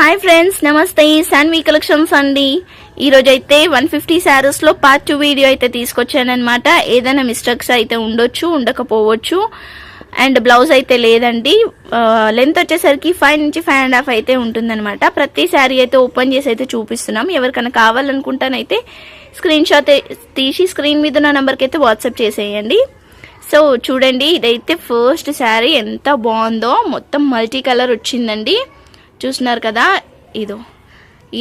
Hi friends నమస్తే Shanvi collections అండి. ఈరోజు అయితే వన్ ఫిఫ్టీ శారీస్లో పార్ట్ టూ వీడియో అయితే తీసుకొచ్చానమాట ఏదైనా మిస్టేక్స్ అయితే ఉండొచ్చు ఉండకపోవచ్చు. అండ్ బ్లౌజ్ అయితే లేదండి. లెంత్ వచ్చేసరికి ఫైవ్ నుంచి ఫైవ్ అండ్ హాఫ్ అయితే ఉంటుందన్నమాట. ప్రతి శారీ అయితే ఓపెన్ చేసి అయితే చూపిస్తున్నాం. ఎవరికైనా కావాలనుకుంటానైతే స్క్రీన్ షాట్ తీసి స్క్రీన్ మీద ఉన్న నెంబర్కి అయితే వాట్సాప్ చేసేయండి. సో చూడండి ఇదైతే ఫస్ట్ శారీ ఎంత బాగుందో. మొత్తం మల్టీ కలర్ వచ్చిందండి. చూస్తున్నారు కదా ఇదో.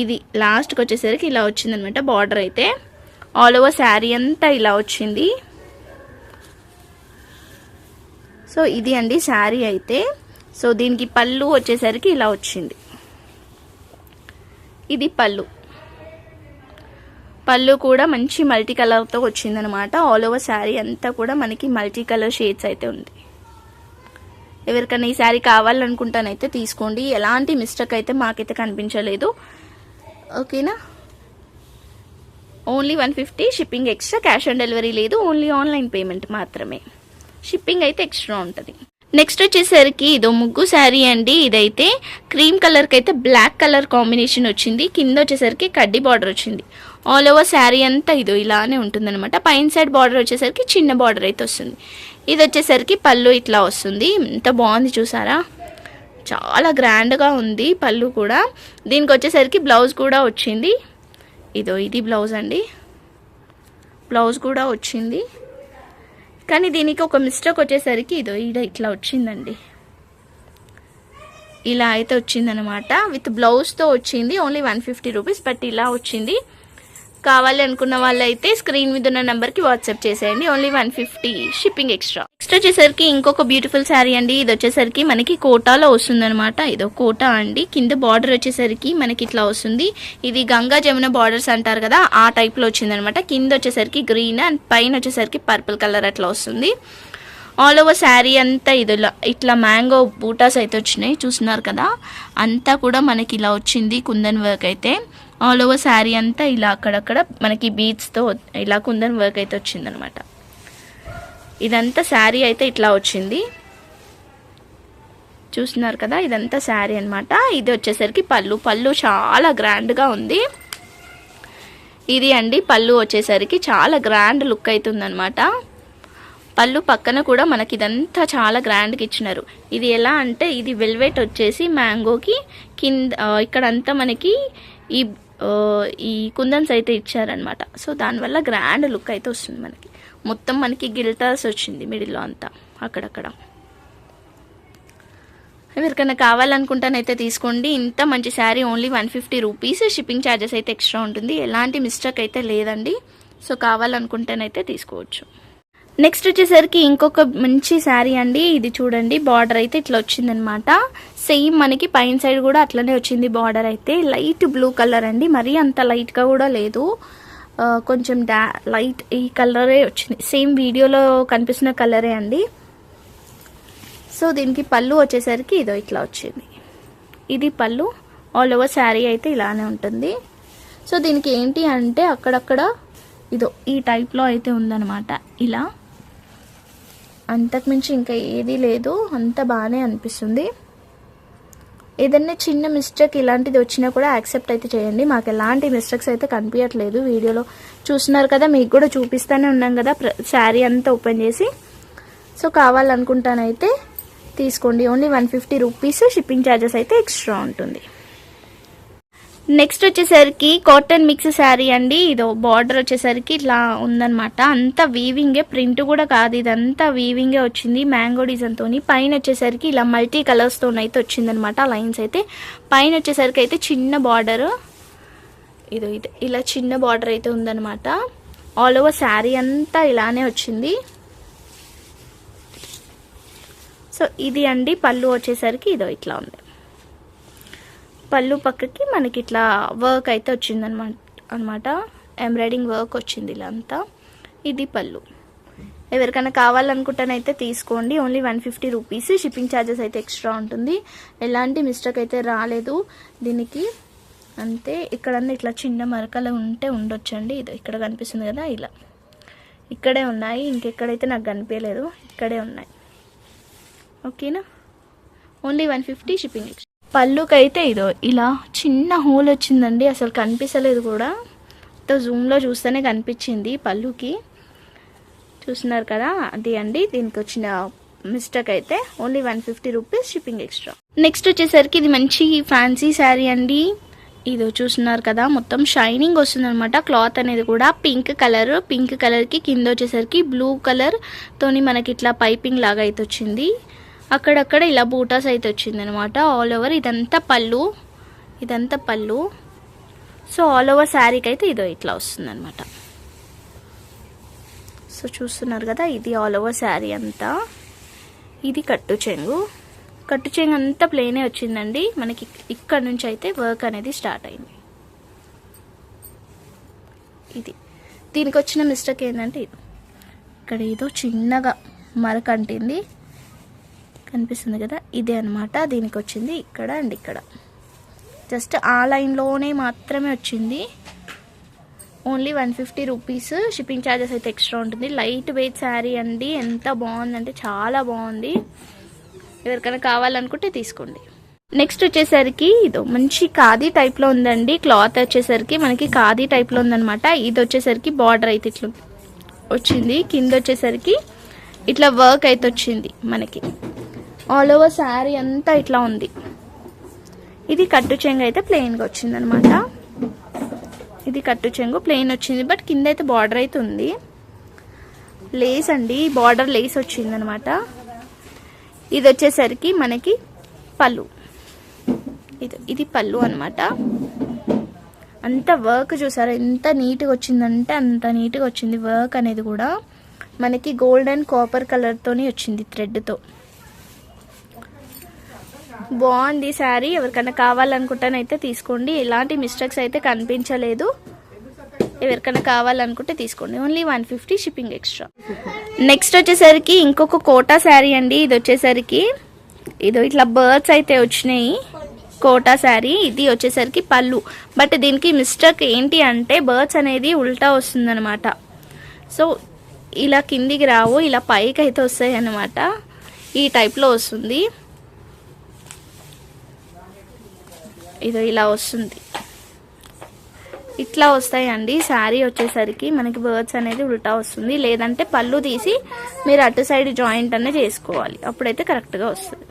ఇది లాస్ట్కి వచ్చేసరికి ఇలా వచ్చిందనమాట బార్డర్ అయితే. ఆల్ ఓవర్ శారీ అంతా ఇలా వచ్చింది. సో ఇది అండి శారీ అయితే. సో దీనికి పళ్ళు వచ్చేసరికి ఇలా వచ్చింది. ఇది పళ్ళు. పళ్ళు కూడా మంచి మల్టీ కలర్తో వచ్చిందనమాట. ఆల్ ఓవర్ శారీ అంతా కూడా మనకి మల్టీ కలర్ షేడ్స్ అయితే ఉంది. ఎవరికైనా ఈ శారీ కావాలనుకుంటానైతే తీసుకోండి. ఎలాంటి మిస్టేక్ అయితే మాకైతే కనిపించలేదు. ఓకేనా? Only one fifty shipping extra cash on delivery లేదు ఓన్లీ ఆన్లైన్ పేమెంట్ మాత్రమే. షిప్పింగ్ అయితే ఎక్స్ట్రా ఉంటుంది. నెక్స్ట్ వచ్చేసరికి ఇదో ముగ్గు శారీ అండి. ఇదైతే క్రీమ్ కలర్కి అయితే బ్లాక్ కలర్ కాంబినేషన్ వచ్చింది. కింద వచ్చేసరికి కడ్డీ బార్డర్ వచ్చింది. ఆల్ ఓవర్ శారీ అంతా ఇదో ఇలానే ఉంటుందన్నమాట. పైన సైడ్ బార్డర్ వచ్చేసరికి చిన్న బార్డర్ అయితే వస్తుంది. ఇది వచ్చేసరికి పళ్ళు ఇట్లా వస్తుంది. ఎంత బాగుంది చూసారా? చాలా గ్రాండ్గా ఉంది పళ్ళు కూడా. దీనికి వచ్చేసరికి బ్లౌజ్ కూడా వచ్చింది. ఇదో ఇది బ్లౌజ్ అండి. బ్లౌజ్ కూడా వచ్చింది. కానీ దీనికి ఒక మిస్టేక్ వచ్చేసరికి ఇదో ఇడ ఇట్లా వచ్చిందండి. ఇలా అయితే వచ్చిందనమాట విత్ బ్లౌజ్తో వచ్చింది. Only one fifty rupees but ఇలా వచ్చింది. కావాలి అనుకున్న వాళ్ళైతే స్క్రీన్ మీద ఉన్న నెంబర్కి వాట్సాప్ చేసేయండి. Only one fifty shipping extra next వచ్చేసరికి ఇంకొక బ్యూటిఫుల్ శారీ అండి. ఇది వచ్చేసరికి మనకి కోటాలో వస్తుందన్నమాట. ఇదో కోటా అండి. కింద బార్డర్ వచ్చేసరికి మనకి ఇట్లా వస్తుంది. ఇది గంగా జమున బార్డర్స్ అంటారు కదా ఆ టైప్లో వచ్చిందనమాట కింద వచ్చేసరికి గ్రీన్ అండ్ పైన వచ్చేసరికి పర్పుల్ కలర్ అట్లా వస్తుంది. ఆల్ ఓవర్ శారీ అంతా ఇదిలా ఇట్లా మ్యాంగో బూటాస్ అయితే వచ్చినాయి. చూస్తున్నారు కదా అంతా కూడా మనకి ఇలా వచ్చింది కుందన్ వర్క్ అయితే. ఆల్ ఓవర్ శారీ అంతా ఇలా అక్కడక్కడ మనకి బీడ్స్తో ఇలా కుందన్ వర్క్ అయితే వచ్చిందనమాట. ఇదంతా శారీ అయితే ఇట్లా వచ్చింది. చూస్తున్నారు కదా ఇదంతా శారీ అనమాట ఇది వచ్చేసరికి పళ్ళు. పళ్ళు చాలా గ్రాండ్గా ఉంది. ఇది అండి పళ్ళు వచ్చేసరికి చాలా గ్రాండ్ లుక్ అవుతుందనమాట పళ్ళు పక్కన కూడా మనకి ఇదంతా చాలా గ్రాండ్గా ఇచ్చినారు. ఇది ఎలా అంటే ఇది వెల్వెట్ వచ్చేసి మ్యాంగోకి కింద ఇక్కడంతా మనకి ఈ ఈ కుందన్స్ అయితే ఇచ్చారనమాట సో దానివల్ల గ్రాండ్ లుక్ అయితే వస్తుంది మనకి. మొత్తం మనకి గిల్టర్స్ వచ్చింది మిడిల్లో అంతా అక్కడక్కడ. ఎవరికైనా కావాలనుకుంటానైతే తీసుకోండి. ఇంత మంచి sari only one fifty rupees shipping charges అయితే ఎక్స్ట్రా ఉంటుంది. ఎలాంటి మిస్టేక్ అయితే లేదండి. సో కావాలనుకుంటేనైతే తీసుకోవచ్చు. నెక్స్ట్ వచ్చేసరికి ఇంకొక మంచి శారీ అండి. ఇది చూడండి బార్డర్ అయితే ఇట్లా వచ్చిందనమాట. సేమ్ మనకి పైన సైడ్ కూడా అట్లనే వచ్చింది బార్డర్ అయితే. లైట్ బ్లూ కలర్ అండి. మరీ అంత లైట్గా కూడా లేదు. కొంచెం డా లైట్ ఈ కలరే వచ్చింది. సేమ్ వీడియోలో కనిపిస్తున్న కలరే అండి. సో దీనికి పళ్ళు వచ్చేసరికి ఇదో ఇట్లా వచ్చింది. ఇది పళ్ళు. ఆల్ ఓవర్ శారీ అయితే ఇలానే ఉంటుంది. సో దీనికి ఏంటి అంటే అక్కడక్కడ ఇదో ఈ టైప్లో అయితే ఉందన్నమాట ఇలా. అంతకుమించి ఇంకా ఏదీ లేదు. అంత బాగానే అనిపిస్తుంది. ఏదన్నా చిన్న మిస్టేక్ ఇలాంటిది వచ్చినా కూడా యాక్సెప్ట్ అయితే చేయండి. మాకు ఎలాంటి మిస్టేక్స్ అయితే కనిపించట్లేదు వీడియోలో చూస్తున్నారు కదా మీకు కూడా చూపిస్తూనే ఉన్నాం కదా శారీ అంతా ఓపెన్ చేసి. సో కావాలనుకుంటానైతే తీసుకోండి. Only one fifty rupees shipping charges అయితే ఎక్స్ట్రా ఉంటుంది. నెక్స్ట్ వచ్చేసరికి కాటన్ మిక్స్ శారీ అండి. ఇదో బార్డర్ వచ్చేసరికి ఇట్లా ఉందనమాట అంతా వీవింగే ప్రింట్ కూడా కాదు. ఇదంతా వీవింగే వచ్చింది. మ్యాంగో డిజైన్తో పైన వచ్చేసరికి ఇలా మల్టీ కలర్స్తో అయితే వచ్చిందనమాట లైన్స్ అయితే. పైన వచ్చేసరికి అయితే చిన్న బార్డర్ ఇదో ఇది ఇలా చిన్న బార్డర్ అయితే ఉందనమాట ఆల్ ఓవర్ శారీ అంతా ఇలానే వచ్చింది. సో ఇది అండి. పళ్ళు వచ్చేసరికి ఇదో ఇట్లా ఉంది. పళ్ళు పక్కకి మనకి ఇట్లా వర్క్ అయితే వచ్చిందనమాట అనమాట. ఎంబ్రాయిడింగ్ వర్క్ వచ్చింది ఇలా అంతా ఇది పళ్ళు. ఎవరికైనా కావాలనుకుంటానైతే తీసుకోండి. Only one fifty rupees shipping charges అయితే ఎక్స్ట్రా ఉంటుంది. ఎలాంటి మిస్టేక్ అయితే రాలేదు. దీనికి అంతే. ఇక్కడన్నా ఇట్లా చిన్న మరకలు ఉంటే ఉండొచ్చండి. ఇది ఇక్కడ కనిపిస్తుంది కదా ఇలా. ఇక్కడే ఉన్నాయి. ఇంకెక్కడైతే నాకు కనిపించలేదు. ఇక్కడే ఉన్నాయి. ఓకేనా? Only one fifty shipping extra పళ్ళుకైతే ఇదో ఇలా చిన్న హోల్ వచ్చిందండి అసలు కనిపించలేదు కూడా. జూమ్లో చూస్తేనే కనిపించింది పళ్ళుకి. చూస్తున్నారు కదా అది అండి దీనికి వచ్చిన మిస్టేక్ అయితే only one fifty rupees shipping extra next వచ్చేసరికి ఇది మంచి ఫ్యాన్సీ శారీ అండి. ఇది చూస్తున్నారు కదా మొత్తం షైనింగ్ వస్తుంది అనమాట క్లాత్ అనేది కూడా పింక్ కలర్ పింక్ కలర్కి కింద వచ్చేసరికి బ్లూ కలర్ తోని మనకి ఇట్లా పైపింగ్ లాగా అయితే వచ్చింది. అక్కడక్కడ ఇలా బూటాస్ అయితే వచ్చింది అనమాట ఆల్ ఓవర్ ఇదంతా పళ్ళు. ఇదంతా పళ్ళు. సో ఆల్ ఓవర్ శారీకి అయితే ఇదో ఇట్లా వస్తుంది అనమాట సో చూస్తున్నారు కదా ఇది ఆల్ ఓవర్ శారీ అంతా. ఇది కట్టు చెంగు. కట్టు చెంగు అంతా ప్లేనే వచ్చిందండి. మనకి ఇక్కడ నుంచి అయితే వర్క్ అనేది స్టార్ట్ అయింది. ఇది. దీనికి వచ్చిన మిస్టేక్ ఏంటంటే ఇది. ఇక్కడ ఏదో చిన్నగా మరకంటింది. కనిపిస్తుంది కదా ఇదే అనమాట దీనికి వచ్చింది ఇక్కడ అండ్ ఇక్కడ. జస్ట్ ఆ లైన్లోనే మాత్రమే వచ్చింది. Only one fifty rupees shipping charges అయితే ఎక్స్ట్రా ఉంటుంది. లైట్ వెయిట్ శారీ అండి. ఎంత బాగుందంటే చాలా బాగుంది. ఎవరికైనా కావాలనుకుంటే తీసుకోండి. నెక్స్ట్ వచ్చేసరికి ఇది మంచి ఖాదీ టైప్లో ఉందండి. క్లాత్ వచ్చేసరికి మనకి ఖాదీ టైప్లో ఉందనమాట ఇది వచ్చేసరికి బార్డర్ అయితే ఇట్లా వచ్చింది. కింద వచ్చేసరికి ఇట్లా వర్క్ అయితే వచ్చింది మనకి. ఆల్ ఓవర్ శారీ అంతా ఇట్లా ఉంది. ఇది కట్టు చెంగు అయితే ప్లెయిన్గా వచ్చిందనమాట. ఇది కట్టు చెంగు ప్లెయిన్ వచ్చింది. బట్ కింద అయితే బార్డర్ అయితే ఉంది. లేస్ అండి. బార్డర్ లేస్ వచ్చిందనమాట. ఇది వచ్చేసరికి మనకి పళ్ళు. ఇది ఇది పళ్ళు అనమాట. అంత వర్క్ చూసారా? ఎంత నీట్గా వచ్చిందంటే అంత నీట్గా వచ్చింది వర్క్ అనేది కూడా. మనకి గోల్డ్ అండ్ కాపర్ కలర్తోని వచ్చింది థ్రెడ్తో బాగుంది శారీ. ఎవరికైనా కావాలనుకుంటేనైతే తీసుకోండి. ఎలాంటి మిస్టేక్స్ అయితే కనిపించలేదు. ఎవరికైనా కావాలనుకుంటే తీసుకోండి. Only one fifty shipping extra next వచ్చేసరికి ఇంకొక కోటా శారీ అండి. ఇది వచ్చేసరికి ఇది ఇట్లా బర్డ్స్ అయితే వచ్చినాయి. కోటా శారీ. ఇది వచ్చేసరికి పళ్ళు. బట్ దీనికి మిస్టేక్ ఏంటి అంటే బర్డ్స్ అనేది ఉల్టా వస్తుందనమాట సో ఇలా కిందికి రావు. ఇలా పైకి అయితే వస్తాయి అన్నమాట ఈ టైప్లో వస్తుంది. ఇది ఇలా వస్తుంది. ఇట్లా వస్తాయండి. శారీ వచ్చేసరికి మనకి బర్డ్స్ అనేది ఉల్టా వస్తుంది. లేదంటే పళ్ళు తీసి మీరు అటు సైడ్ జాయింట్ అనే చేసుకోవాలి. అప్పుడైతే కరెక్ట్గా వస్తుంది.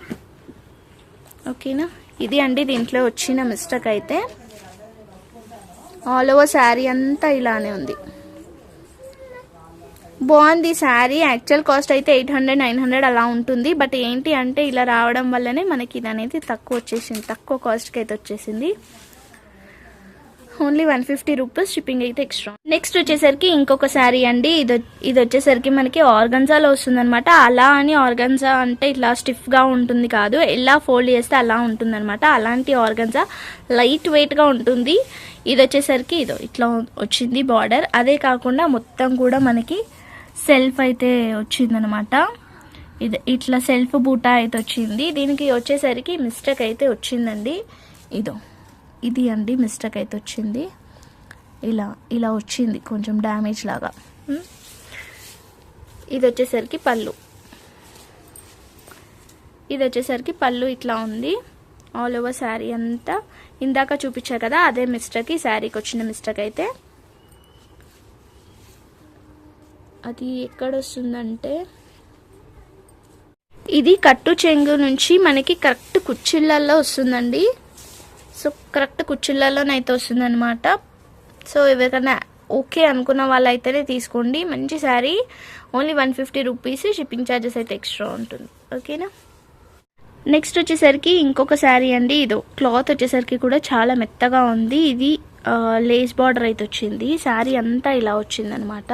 ఓకేనా? ఇది అండి దీంట్లో వచ్చిన మిస్టేక్ అయితే. ఆల్ ఓవర్ శారీ అంతా ఇలానే ఉంది. బాగుంది శారీ. యాక్చువల్ కాస్ట్ అయితే ఎయిట్ హండ్రెడ్ నైన్ హండ్రెడ్ అలా ఉంటుంది. బట్ ఏంటి అంటే ఇలా రావడం వల్లనే మనకి ఇది అనేది తక్కువ వచ్చేసింది. తక్కువ కాస్ట్కి అయితే వచ్చేసింది. Only one fifty rupees shipping అయితే ఎక్స్ట్రా నెక్స్ట్ వచ్చేసరికి ఇంకొక శారీ అండి. ఇది ఇది వచ్చేసరికి మనకి ఆర్గన్జాలో వస్తుంది అనమాట అలా అని ఆర్గన్జా అంటే ఇట్లా స్టిఫ్గా ఉంటుంది కాదు. ఎలా ఫోల్డ్ చేస్తే అలా ఉంటుంది అనమాట అలాంటి ఆర్గన్జా లైట్ వెయిట్గా ఉంటుంది. ఇది వచ్చేసరికి ఇదో ఇట్లా వచ్చింది బార్డర్ అదే కాకుండా మొత్తం కూడా మనకి సెల్ఫ్ అయితే వచ్చిందనమాట. ఇది ఇట్లా సెల్ఫ్ బూటా అయితే వచ్చింది. దీనికి వచ్చేసరికి మిస్టేక్ అయితే వచ్చిందండి. ఇదో ఇది అండి మిస్టేక్ అయితే వచ్చింది. ఇలా ఇలా వచ్చింది కొంచెం డ్యామేజ్ లాగా. ఇది వచ్చేసరికి పళ్ళు. ఇది వచ్చేసరికి పళ్ళు ఇట్లా ఉంది. ఆల్ ఓవర్ శారీ అంతా ఇందాక చూపించా కదా అదే మిస్టేక్ ఈ శారీకి వచ్చిన మిస్టేక్ అయితే. అది ఎక్కడ వస్తుందంటే ఇది కట్టు చెంగు నుంచి మనకి కరెక్ట్ కుచ్చిళ్ళల్లో వస్తుందండి. సో కరెక్ట్ కుచ్చిళ్ళలోనైతే వస్తుందన్నమాట. సో ఎవరికైనా ఓకే అనుకున్న వాళ్ళైతేనే తీసుకోండి. మంచి sari. Only one fifty rupees shipping charges అయితే ఎక్స్ట్రా ఉంటుంది. ఓకేనా? నెక్స్ట్ వచ్చేసరికి ఇంకొక శారీ అండి. ఇదో క్లాత్ వచ్చేసరికి కూడా చాలా మెత్తగా ఉంది. ఇది లేస్ బార్డర్ అయితే వచ్చింది. శారీ అంతా ఇలా వచ్చిందనమాట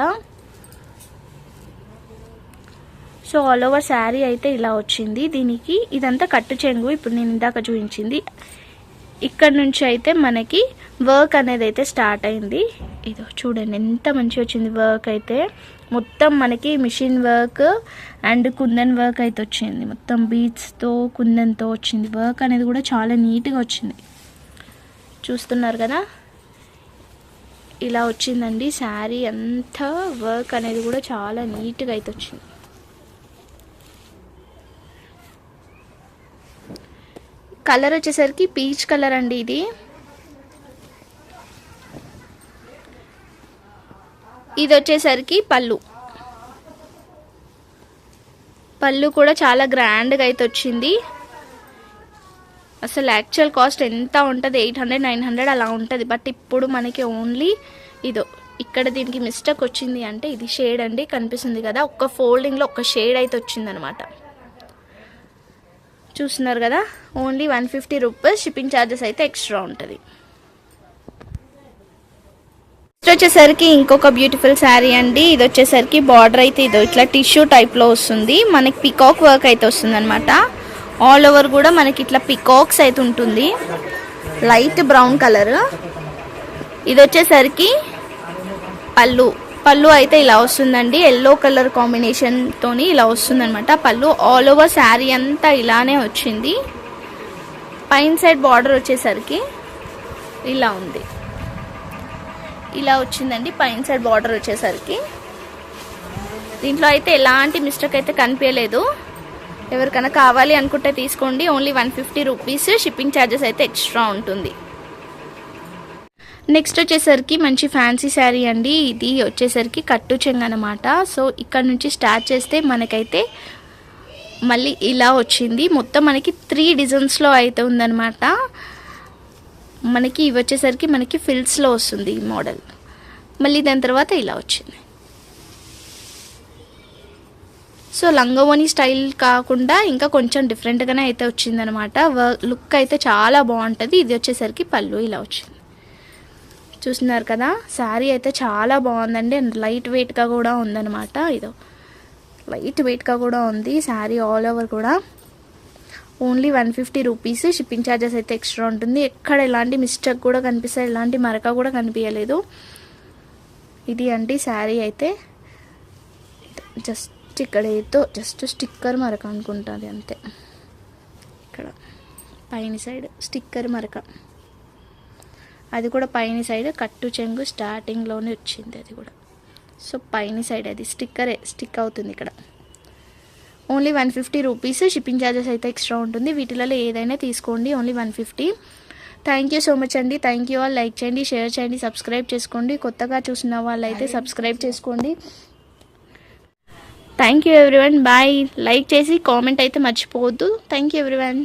సో ఆల్ ఓవర్ శారీ అయితే ఇలా వచ్చింది. దీనికి ఇదంతా కట్టు చెంగు ఇప్పుడు నేను ఇందాక చూపించింది. ఇక్కడ నుంచి అయితే మనకి వర్క్ అనేది అయితే స్టార్ట్ అయింది. ఇదో చూడండి ఎంత మంచి వచ్చింది వర్క్ అయితే. మొత్తం మనకి machine work and kundan work అయితే వచ్చింది. మొత్తం బీట్స్తో కుందన్తో వచ్చింది. వర్క్ అనేది కూడా చాలా నీట్గా వచ్చింది. చూస్తున్నారు కదా? ఇలా వచ్చిందండి. శారీ అంతా వర్క్ అనేది కూడా చాలా నీట్గా అయితే వచ్చింది. కలర్ వచ్చేసరికి పీచ్ కలర్ అండి ఇది. ఇది వచ్చేసరికి పళ్ళు. పళ్ళు కూడా చాలా గ్రాండ్గా అయితే వచ్చింది. అసలు యాక్చువల్ కాస్ట్ ఎంత ఉంటుంది? ఎయిట్ హండ్రెడ్ నైన్ హండ్రెడ్ అలా ఉంటుంది. బట్ ఇప్పుడు మనకి ఓన్లీ ఇదో ఇక్కడ దీనికి మిస్టేక్ వచ్చింది అంటే ఇది షేడ్ అండి కనిపిస్తుంది కదా. ఒక్క ఫోల్డింగ్లో ఒక్క షేడ్ అయితే వచ్చిందనమాట. చూస్తున్నారు కదా only one fifty rupees shipping charges అయితే ఎక్స్ట్రా ఉంటుంది. నెక్స్ట్ వచ్చేసరికి ఇంకొక బ్యూటిఫుల్ శారీ అండి. ఇది వచ్చేసరికి బార్డర్ అయితే ఇది ఇట్లా టిష్యూ టైప్లో వస్తుంది. మనకి పికాక్ వర్క్ అయితే వస్తుంది అనమాట ఆల్ ఓవర్ కూడా మనకి ఇట్లా పికాక్స్ అయితే ఉంటుంది. లైట్ బ్రౌన్ కలర్ ఇది వచ్చేసరికి పళ్ళు. పళ్ళు అయితే ఇలా వస్తుందండి. ఎల్లో కలర్ కాంబినేషన్ తోని ఇలా వస్తుందనమాట పళ్ళు ఆల్ ఓవర్ శారీ అంతా ఇలానే వచ్చింది. పైన సైడ్ బార్డర్ వచ్చేసరికి ఇలా ఉంది. ఇలా వచ్చిందండి పైన సైడ్ బార్డర్ వచ్చేసరికి. దీంట్లో అయితే ఎలాంటి మిస్టేక్ అయితే కనిపించలేదు. ఎవరికైనా కావాలి అనుకుంటే తీసుకోండి. Only one fifty rupees shipping charges అయితే ఎక్స్ట్రా ఉంటుంది. నెక్స్ట్ వచ్చేసరికి మంచి ఫ్యాన్సీ శారీ అండి. ఇది వచ్చేసరికి కట్టు చెంగు అనమాట సో ఇక్కడ నుంచి స్టార్ట్ చేస్తే మనకైతే మళ్ళీ ఇలా వచ్చింది. మొత్తం మనకి త్రీ డిజైన్స్లో అయితే ఉందన్నమాట. మనకి ఇవి వచ్చేసరికి మనకి ఫిల్స్లో వస్తుంది ఈ మోడల్. మళ్ళీ దాని తర్వాత ఇలా వచ్చింది. సో లంగవోని స్టైల్ కాకుండా ఇంకా కొంచెం డిఫరెంట్గానే అయితే వచ్చిందనమాట లుక్ అయితే చాలా బాగుంటుంది. ఇది వచ్చేసరికి పళ్ళు ఇలా వచ్చింది. చూస్తున్నారు కదా శారీ అయితే చాలా బాగుందండి. అండ్ లైట్ వెయిట్గా కూడా ఉందన్నమాట ఇదో. లైట్ వెయిట్గా కూడా ఉంది శారీ ఆల్ ఓవర్ కూడా. Only one fifty rupees shipping charges అయితే ఎక్స్ట్రా ఉంటుంది. ఎక్కడ ఎలాంటి మిస్టేక్ కూడా కనిపిస్తుంది ఎలాంటి మరక కూడా కనిపించలేదు ఇది అండి శారీ అయితే. జస్ట్ ఇక్కడ ఏదో జస్ట్ స్టిక్కర్ మరక అనుకుంటుంది అంతే. ఇక్కడ పైన సైడ్ స్టిక్కర్ మరక. అది కూడా పైన సైడ్ కట్టు చెంగు స్టార్టింగ్లోనే వచ్చింది అది కూడా. సో పైన సైడ్ అది స్టిక్కరే స్టిక్ అవుతుంది ఇక్కడ. Only one fifty rupees shipping charges అయితే ఎక్స్ట్రా ఉంటుంది. వీటిలలో ఏదైనా తీసుకోండి only one fifty thank you so much అండి. థ్యాంక్ యూ ఆల్ లైక్ చేయండి షేర్ చేయండి సబ్స్క్రైబ్ చేసుకోండి. కొత్తగా చూసిన వాళ్ళైతే సబ్స్క్రైబ్ చేసుకోండి. Thank you everyone bye like చేసి కామెంట్ అయితే మర్చిపోవద్దు. Thank you everyone